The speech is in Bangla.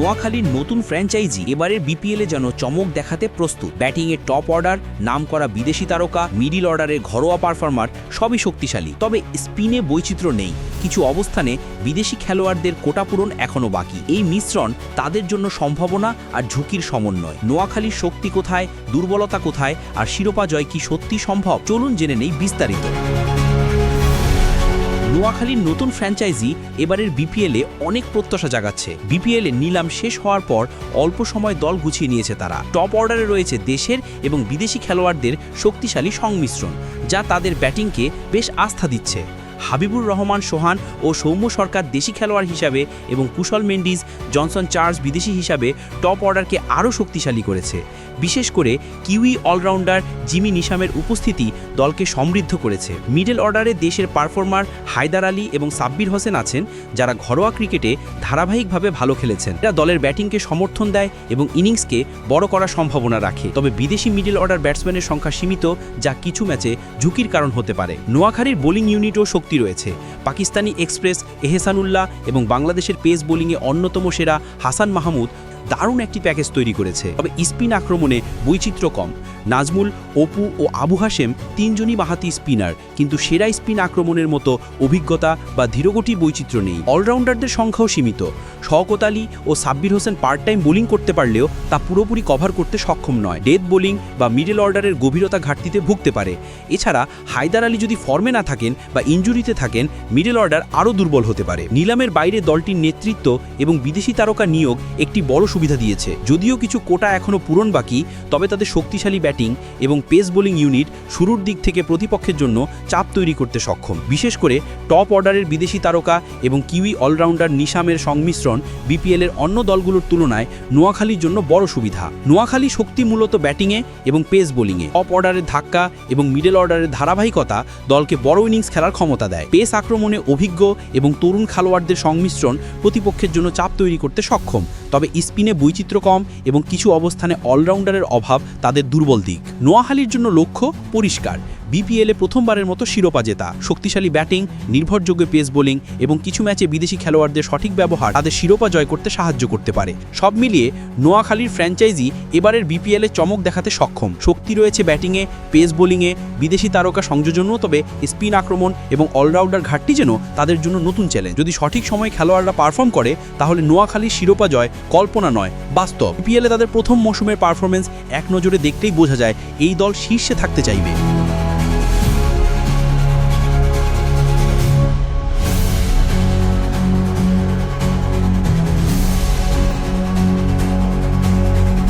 নোয়াখালীর নতুন ফ্র্যাঞ্চাইজি এবারের বিপিএলে যেন চমক দেখাতে প্রস্তুত। ব্যাটিংয়ে টপ অর্ডার নাম করা বিদেশি তারকা, মিডিল অর্ডারের ঘরোয়া পারফর্মার, সবই শক্তিশালী। তবে স্পিনে বৈচিত্র্য নেই। কিছু অবস্থানে বিদেশি খেলোয়াড়দের কোটা পূরণ এখনও বাকি। এই মিশ্রণ তাদের জন্য সম্ভাবনা আর ঝুঁকির সমন্বয়। নোয়াখালীর শক্তি কোথায়, দুর্বলতা কোথায়, আর শিরোপা জয় কি সত্যি সম্ভব? চলুন জেনে নেই বিস্তারিত। নোয়াখালীর নতুন ফ্র্যাঞ্চাইজি এবারের বিপিএলে অনেক প্রত্যাশা জাগাচ্ছে। বিপিএলে নিলাম শেষ হওয়ার পর অল্প সময় দল গুছিয়ে নিয়েছে তারা। টপ অর্ডারে রয়েছে দেশের এবং বিদেশি খেলোয়াড়দের শক্তিশালী সংমিশ্রণ, যা তাদের ব্যাটিংকে বেশ আস্থা দিচ্ছে। হাবিবুর রহমান, সোহান ও সৌম্য সরকার দেশি খেলোয়াড় হিসাবে এবং কুশল মেন্ডিজ জনসন চার্লস বিদেশি হিসাবে টপ অর্ডারকে আরও শক্তিশালী করেছে। বিশেষ করে কিউই অলরাউন্ডার জিমি নিশামের উপস্থিতি দলকে সমৃদ্ধ করেছে। মিডল অর্ডারে দেশের পারফর্মার হায়দার আলী এবং সাব্বির হোসেন আছেন, যারা ঘরোয়া ক্রিকেটে ধারাবাহিকভাবে ভালো খেলেছেন। এরা দলের ব্যাটিংকে সমর্থন দেয় এবং ইনিংসকে বড় করার সম্ভাবনা রাখে। তবে বিদেশি মিডল অর্ডার ব্যাটসম্যানের সংখ্যা সীমিত, যা কিছু ম্যাচে ঝুঁকির কারণ হতে পারে। নোয়াখালীর বোলিং ইউনিটও শক্তি রয়েছে। পাকিস্তানি এক্সপ্রেস, এহসানুল্লাহ এবং বাংলাদেশের পেস বোলিংয়ে অন্যতম সেরা হাসান মাহমুদ দারুণ একটি প্যাকেজ তৈরি করেছে। তবে স্পিন আক্রমণে বৈচিত্র্য কম। নাজমুল, অপু ও আবু হাসেম তিনজনই বাহাতি স্পিনার, কিন্তু সেরা স্পিন আক্রমণের মতো অভিজ্ঞতা বা ধীরগতির বৈচিত্র্য নেই। অলরাউন্ডারদের সংখ্যাও সীমিত। শওকত আলী ও Sabbir Hossain part time bowling করতে পারলেও তা পুরোপুরি কভার করতে সক্ষম নয়। ডেথ বোলিং বা মিডল অর্ডারের গভীরতা ঘাটতিতে ভুগতে পারে। এছাড়া হায়দার আলী যদি ফর্মে না থাকেন বা ইঞ্জুরিতে থাকেন, মিডল অর্ডার আরও দুর্বল হতে পারে। নিলামের বাইরে দলটির নেতৃত্ব এবং বিদেশি তারকা নিয়োগ একটি বড় সুবিধা দিয়েছে। যদিও কিছু কোটা এখনও পূরণ বাকি, তবে তাদের শক্তিশালী ব্যাটিং এবং পেস বোলিং ইউনিট শুরুর দিক থেকে প্রতিপক্ষের জন্য চাপ তৈরি করতে সক্ষম। বিশেষ করে টপ অর্ডারের বিদেশি তারকা এবং কিউই অলরাউন্ডার নিশামের সংমিশ্রণ বিপিএলের অন্য দলগুলোর তুলনায় নোয়াখালীর জন্য বড় সুবিধা। নোয়াখালী শক্তি মূলত ব্যাটিংয়ে এবং পেস বোলিংয়ে। টপ অর্ডারের ধাক্কা এবং মিডল অর্ডারের ধারাবাহিকতা দলকে বড় ইনিংস খেলার ক্ষমতা দেয়। পেস আক্রমণে অভিজ্ঞ এবং তরুণ খেলোয়াড়দের সংমিশ্রণ প্রতিপক্ষের জন্য চাপ তৈরি করতে সক্ষম। তবে স্পিনে বৈচিত্র্য কম এবং কিছু অবস্থানে অলরাউন্ডারের অভাব তাদের দুর্বল দিক। নোয়াহালির জন্য লক্ষ্য পরিষ্কার। বিপিএলে প্রথমবারের মতো শিরোপা জেতা। শক্তিশালী ব্যাটিং, নির্ভরযোগ্য পেস বোলিং এবং কিছু ম্যাচে বিদেশি খেলোয়াড়দের সঠিক ব্যবহার তাদের শিরোপা জয় করতে সাহায্য করতে পারে। সব মিলিয়ে নোয়াখালীর ফ্র্যাঞ্চাইজি এবারের বিপিএলে চমক দেখাতে সক্ষম। শক্তি রয়েছে ব্যাটিংয়ে, পেস বোলিংয়ে, বিদেশি তারকা সংযোজনও, তবে স্পিন আক্রমণ এবং অলরাউন্ডার ঘাটতি যেন তাদের জন্য নতুন চ্যালেঞ্জ। যদি সঠিক সময়ে খেলোয়াড়রা পারফর্ম করে, তাহলে নোয়াখালীর শিরোপা জয় কল্পনা নয়, বাস্তব। বিপিএলে তাদের প্রথম মৌসুমের পারফরমেন্স এক নজরে দেখতেই বোঝা যায়, এই দল শীর্ষে থাকতে চাইবে।